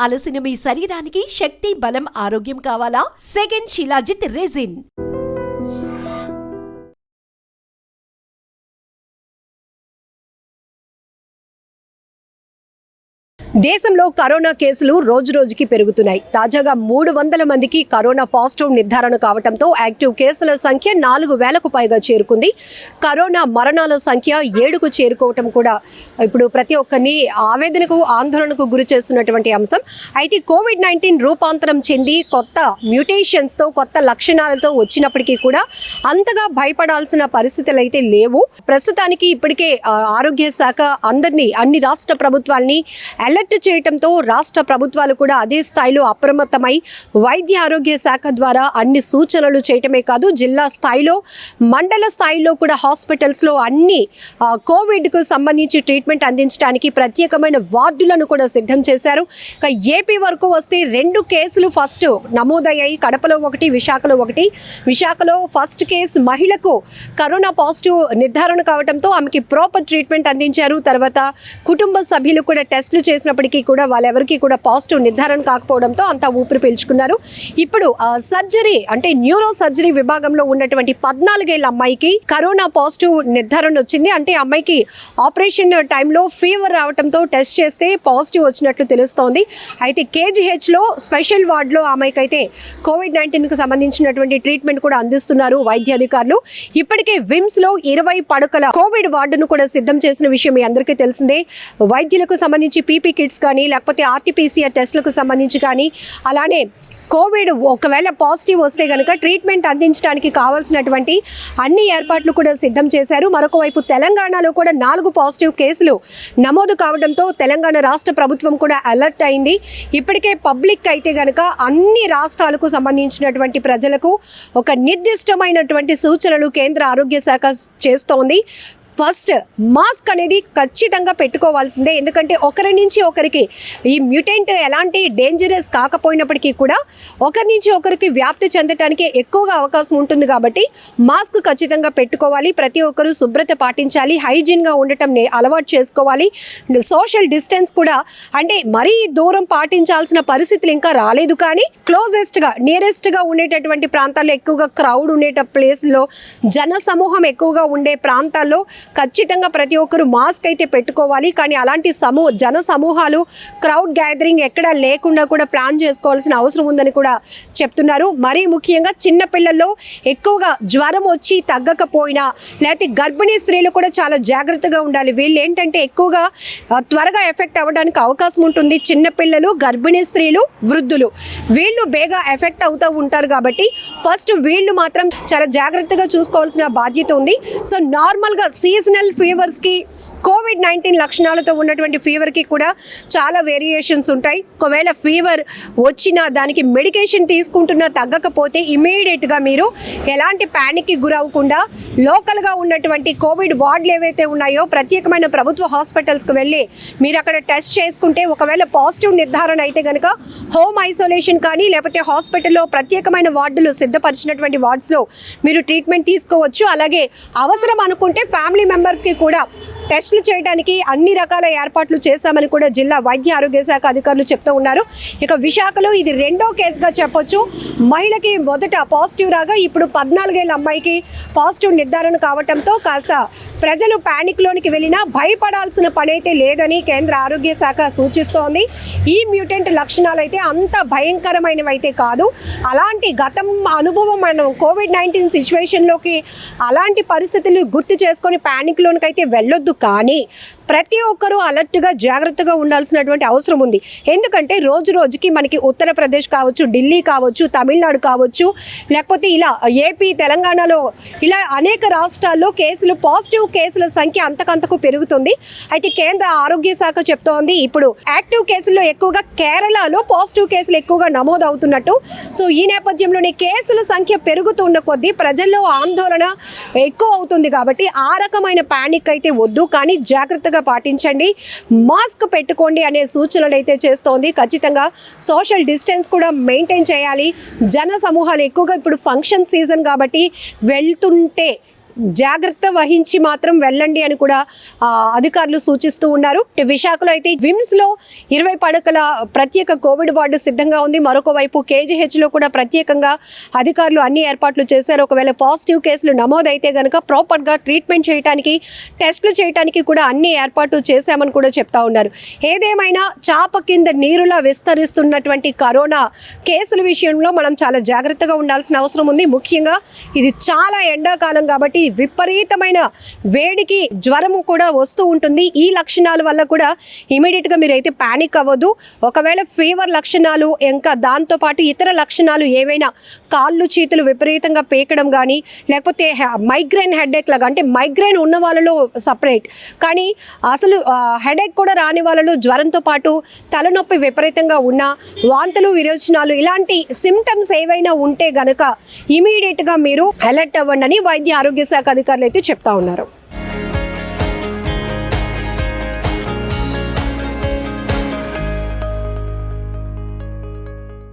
అలసిన మీ శరీరానికి శక్తి బలం ఆరోగ్యం కావాలా? Second shilajit resin. దేశంలో కరోనా కేసులు రోజు రోజుకి పెరుగుతున్నాయి. తాజాగా మూడు వందల మందికి కరోనా పాజిటివ్ నిర్ధారణ కావడంతో యాక్టివ్ కేసుల సంఖ్య నాలుగు వేలకు పైగా చేరుకుంది. కరోనా మరణాల సంఖ్య ఏడుకు చేరుకోవటం కూడా ఇప్పుడు ప్రతి ఒక్కరిని ఆవేదనకు ఆందోళనకు గురి చేస్తున్నటువంటి అంశం. అయితే కోవిడ్ నైన్టీన్ రూపాంతరం చెంది కొత్త మ్యూటేషన్స్తో కొత్త లక్షణాలతో వచ్చినప్పటికీ కూడా అంతగా భయపడాల్సిన పరిస్థితులు అయితే లేవు. ప్రస్తుతానికి ఇప్పటికే ఆరోగ్య శాఖ అందరినీ అన్ని రాష్ట్ర ప్రభుత్వాల్ని అలర్ట్ చేయటంతో రాష్ట్ర ప్రభుత్వాలు కూడా అదే స్థాయిలో అప్రమత్తమై వైద్య ఆరోగ్య శాఖ ద్వారా అన్ని సూచనలు చేయటమే కాదు జిల్లా స్థాయిలో మండల స్థాయిలో కూడా హాస్పిటల్స్లో అన్ని కోవిడ్కు సంబంధించి ట్రీట్మెంట్ అందించడానికి ప్రత్యేకమైన వార్డులను కూడా సిద్ధం చేశారు. ఇక ఏపీ వరకు వస్తే రెండు కేసులు ఫస్ట్ నమోదయ్యాయి. కడపలో ఒకటి విశాఖలో ఒకటి. విశాఖలో ఫస్ట్ కేసు మహిళకు కరోనా పాజిటివ్ నిర్ధారణ కావడంతో ఆమెకి ప్రాపర్ ట్రీట్మెంట్ అందించారు. తర్వాత కుటుంబ సభ్యులు కూడా టెస్టులు చేసినప్పటికీ కూడా వాళ్ళెవరికి కూడా పాజిటివ్ నిర్ధారణ కాకపోవడంతో అంతా ఊపిరి పీల్చుకున్నారు. ఇప్పుడు సర్జరీ అంటే న్యూరో సర్జరీ విభాగంలో ఉన్నటువంటి పద్నాలుగేళ్ళ అమ్మాయికి కరోనా పాజిటివ్ నిర్ధారణ వచ్చింది. అంటే అమ్మాయికి ఆపరేషన్ టైంలో ఫీవర్ రావడంతో టెస్ట్ చేస్తే పాజిటివ్ వచ్చినట్లు తెలుస్తోంది. అయితే కేజీహెచ్లో స్పెషల్ వార్డులో ఆమెకి అయితే కోవిడ్ నైన్టీన్కి సంబంధించినటువంటి ట్రీట్మెంట్ కూడా అందిస్తున్నారు వైద్య అధికారులు ఇప్పటికే విమ్స్లో ఇరవై పడకల కోవిడ్ వార్డును కూడా సిద్ధం చేసిన విషయం మీ అందరికీ తెలిసిందే. వైద్యులకు సంబంధించి పీపీ కిట్స్ కానీ లేకపోతే ఆర్టీపీసీఆర్ టెస్టులకు సంబంధించి కానీ అలానే కోవిడ్ ఒకవేళ పాజిటివ్ వస్తే కనుక ట్రీట్మెంట్ అందించడానికి కావాల్సినటువంటి అన్ని ఏర్పాట్లు కూడా సిద్ధం చేశారు. మరొక వైపు తెలంగాణలో కూడా నాలుగు పాజిటివ్ కేసులు నమోదు కావడంతో తెలంగాణ రాష్ట్ర ప్రభుత్వం కూడా అలర్ట్ అయింది. ఇప్పటికే పబ్లిక్ అయితే కనుక అన్ని రాష్ట్రాలకు సంబంధించినటువంటి ప్రజలకు ఒక నిర్దిష్టమైనటువంటి సూచనలు కేంద్ర ఆరోగ్య శాఖ చేస్తోంది. ఫస్ట్ మాస్క్ అనేది ఖచ్చితంగా పెట్టుకోవాల్సిందే. ఎందుకంటే ఒకరి నుంచి ఒకరికి ఈ మ్యూటెంట్ ఎలాంటి డేంజరస్ కాకపోయినప్పటికీ కూడా ఒకరి నుంచి ఒకరికి వ్యాప్తి చెందటానికి ఎక్కువగా అవకాశం ఉంటుంది కాబట్టి మాస్క్ ఖచ్చితంగా పెట్టుకోవాలి. ప్రతి ఒక్కరూ శుభ్రత పాటించాలి. హైజీన్గా ఉండటం అలవాటు చేసుకోవాలి. సోషల్ డిస్టెన్స్ కూడా అంటే మరీ దూరం పాటించాల్సిన పరిస్థితులు ఇంకా రాలేదు కానీ క్లోజెస్ట్గా నియరెస్ట్గా ఉండేటటువంటి ప్రాంతాల్లో ఎక్కువగా క్రౌడ్ ఉండేట ప్లేస్లో జన సమూహం ఎక్కువగా ఉండే ప్రాంతాల్లో ఖచ్చితంగా ప్రతి ఒక్కరు మాస్క్ అయితే పెట్టుకోవాలి. కానీ అలాంటి సమూహ జన సమూహాలు క్రౌడ్ గ్యాదరింగ్ ఎక్కడా లేకుండా కూడా ప్లాన్ చేసుకోవాల్సిన అవసరం ఉందని కూడా చెప్తున్నారు. మరీ ముఖ్యంగా చిన్న పిల్లల్లో ఎక్కువగా జ్వరం వచ్చి తగ్గకపోయినా లేకపోతే గర్భిణీ స్త్రీలు కూడా చాలా జాగ్రత్తగా ఉండాలి. వీళ్ళు ఏంటంటే ఎక్కువగా త్వరగా ఎఫెక్ట్ అవ్వడానికి అవకాశం ఉంటుంది. చిన్నపిల్లలు గర్భిణీ స్త్రీలు వృద్ధులు. వీళ్ళు బేగా ఎఫెక్ట్ అవుతూ ఉంటారు కాబట్టి ఫస్ట్ వీళ్ళు మాత్రం చాలా జాగ్రత్తగా చూసుకోవాల్సిన బాధ్యత ఉంది. సో నార్మల్గా సీ सीजनल फीवर्स की కోవిడ్ నైన్టీన్ లక్షణాలతో ఉన్నటువంటి ఫీవర్కి కూడా చాలా వేరియేషన్స్ ఉంటాయి. ఒకవేళ ఫీవర్ వచ్చినా దానికి మెడికేషన్ తీసుకుంటున్నా తగ్గకపోతే ఇమీడియట్గా మీరు ఎలాంటి ప్యానిక్కి గురవ్వకుండా లోకల్గా ఉన్నటువంటి కోవిడ్ వార్డులు ఏవైతే ఉన్నాయో ప్రత్యేకమైన ప్రభుత్వ హాస్పిటల్స్కి వెళ్ళి మీరు అక్కడ టెస్ట్ చేసుకుంటే ఒకవేళ పాజిటివ్ నిర్ధారణ అయితే కనుక హోమ్ ఐసోలేషన్ కానీ లేకపోతే హాస్పిటల్లో ప్రత్యేకమైన వార్డులు సిద్ధపరిచినటువంటి వార్డ్స్లో మీరు ట్రీట్మెంట్ తీసుకోవచ్చు. అలాగే అవసరం అనుకుంటే ఫ్యామిలీ మెంబర్స్కి కూడా టెస్టులు చేయడానికి అన్ని రకాల ఏర్పాట్లు చేశామని కూడా జిల్లా వైద్య ఆరోగ్య శాఖ అధికారులు చెప్తూ ఉన్నారు. ఇక విశాఖలో ఇది రెండో కేసుగా చెప్పొచ్చు. మహిళకి మొదట పాజిటివ్ రాగా ఇప్పుడు పద్నాలుగేళ్ళ అమ్మాయికి పాజిటివ్ నిర్ధారణ కావటంతో కాస్త ప్రజలు ప్యానిక్లోనికి వెళ్ళినా భయపడాల్సిన పనైతే లేదని కేంద్ర ఆరోగ్య శాఖ సూచిస్తోంది. ఈ మ్యూటెంట్ లక్షణాలు అయితే అంత భయంకరమైనవి అయితే కాదు. అలాంటి గతం అనుభవం మనం కోవిడ్ నైన్టీన్ సిచ్యువేషన్లోకి అలాంటి పరిస్థితులు గుర్తు చేసుకొని ప్యానిక్లోనికి అయితే వెళ్ళొద్దు. కానీ ప్రతి ఒక్కరూ అలర్ట్గా జాగ్రత్తగా ఉండాల్సినటువంటి అవసరం ఉంది. ఎందుకంటే రోజు రోజుకి మనకి ఉత్తరప్రదేశ్ కావచ్చు ఢిల్లీ కావచ్చు తమిళనాడు కావచ్చు లేకపోతే ఇలా ఏపీ తెలంగాణలో ఇలా అనేక రాష్ట్రాల్లో కేసులు పాజిటివ్ కేసుల సంఖ్య అంతకంతకు పెరుగుతుంది. అయితే కేంద్ర ఆరోగ్య శాఖ చెప్తోంది ఇప్పుడు యాక్టివ్ కేసుల్లో ఎక్కువగా కేరళలో పాజిటివ్ కేసులు ఎక్కువగా నమోదు అవుతున్నట్టు సో ఈ నేపథ్యంలోనే కేసుల సంఖ్య పెరుగుతున్న కొద్దీ ప్రజల్లో ఆందోళన ఎక్కువ అవుతుంది కాబట్టి ఆ రకమైన ప్యానిక్ అయితే వద్దు. కానీ జాగ్రత్తగా పాటించండి. మాస్క్ పెట్టుకోండి అనే సూచనలు అయితే చేస్తోంది. ఖచ్చితంగా సోషల్ డిస్టెన్స్ కూడా మెయింటైన్ చేయాలి. జన సమూహాలు ఎక్కువగా ఇప్పుడు ఫంక్షన్ సీజన్ కాబట్టి వెళ్తుంటే జాగ్రత్త వహించి మాత్రం వెళ్ళండి అని కూడా అధికారులు సూచిస్తూ ఉన్నారు. విశాఖలో అయితే విమ్స్లో ఇరవై పడకల ప్రత్యేక కోవిడ్ వార్డు సిద్ధంగా ఉంది. మరొక వైపు కేజీహెచ్లో కూడా ప్రత్యేకంగా అధికారులు అన్ని ఏర్పాట్లు చేశారు. ఒకవేళ పాజిటివ్ కేసులు నమోదైతే గనక ప్రాపర్గా ట్రీట్మెంట్ చేయడానికి టెస్టులు చేయడానికి కూడా అన్ని ఏర్పాట్లు చేశామని కూడా చెప్తా ఉన్నారు. ఏదేమైనా చాప కింద నీరులా విస్తరిస్తున్నటువంటి కరోనా కేసుల విషయంలో మనం చాలా జాగ్రత్తగా ఉండాల్సిన అవసరం ఉంది. ముఖ్యంగా ఇది చాలా ఎండాకాలం కాబట్టి విపరీతమైన వేడికి జ్వరము కూడా వస్తూ ఉంటుంది. ఈ లక్షణాల వల్ల కూడా ఇమీడియట్గా మీరైతే ప్యానిక్ అవ్వద్దు. ఒకవేళ ఫీవర్ లక్షణాలు ఇంకా దాంతోపాటు ఇతర లక్షణాలు ఏవైనా కాళ్ళు చేతులు విపరీతంగా పేకడం కానీ లేకపోతే మైగ్రేన్ హెడేక్ లాగా అంటే మైగ్రేన్ ఉన్న వాళ్ళలో సపరేట్ కానీ అసలు హెడేక్ కూడా రాని వాళ్ళలో జ్వరంతో పాటు తలనొప్పి విపరీతంగా ఉన్నా వాంతులు విరోచనాలు ఇలాంటి సిమ్టమ్స్ ఏవైనా ఉంటే గనక ఇమీడియట్గా మీరు అలర్ట్ అవ్వండి అని వైద్య ఆరోగ్య శాఖ అధికారులు అయితే చెప్తా ఉన్నారు.